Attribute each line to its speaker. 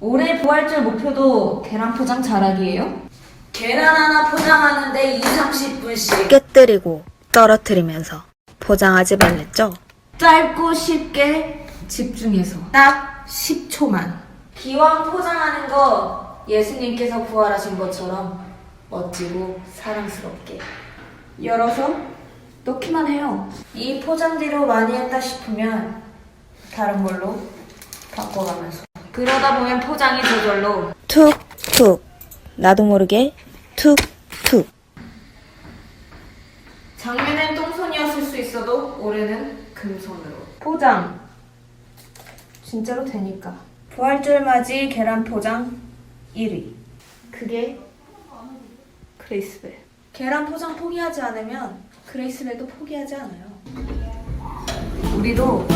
Speaker 1: 올해 부활절 목표도 계란 포장 잘하기예요?
Speaker 2: 계란 하나 포장하는데 2, 30분씩.
Speaker 3: 깨뜨리고 떨어뜨리면서 포장하지 말랬죠?
Speaker 1: 짧고 쉽게 집중해서 딱 10초만. 기왕 포장하는 거 예수님께서 부활하신 것처럼 멋지고 사랑스럽게 열어서 넣기만 해요. 이 포장지로 많이 했다 싶으면 다른 걸로 바꿔가면서 그러다 보면 포장이 저절로.
Speaker 3: 툭툭. 나도 모르게 툭툭.
Speaker 1: 작년엔 똥손이었을 수 있어도 올해는 금손으로. 포장. 진짜로 되니까. 부활절 맞이 계란 포장 1위. 그게 그레이스벨. 계란 포장 포기하지 않으면 그레이스벨도 포기하지 않아요. 우리도